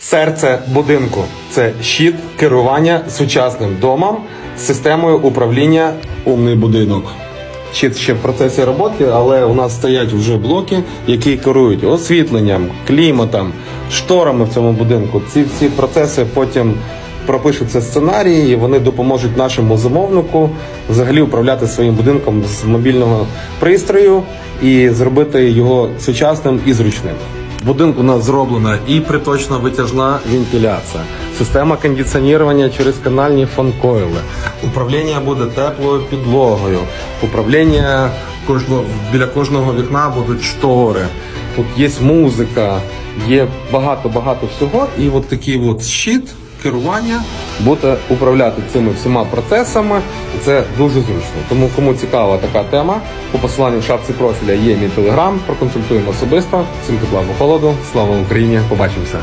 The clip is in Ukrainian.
Серце будинку це щит керування сучасним домом з системою управління умний будинок. Щит ще в процесі роботи, але у нас стоять вже блоки, які керують освітленням, кліматом, шторами в цьому будинку. Ці всі процеси потім пропишуться сценарії, і вони допоможуть нашому замовнику взагалі управляти своїм будинком з мобільного пристрою і зробити його сучасним і зручним. Будинку у нас зроблена і приточна витяжна вентиляція, система кондиціонування через канальні фанкойли, управління буде теплою підлогою, управління кожного біля кожного вікна будуть штори. Тут є музика, є багато-багато всього. І от такий от щит керування буде управляти цими всіма процесами. Це дуже зручно. Тому кому цікава така тема, по посиланню в шапці профіля є мій телеграм. Проконсультуємо особисто. Всім тепла холоду. Слава Україні! Побачимося!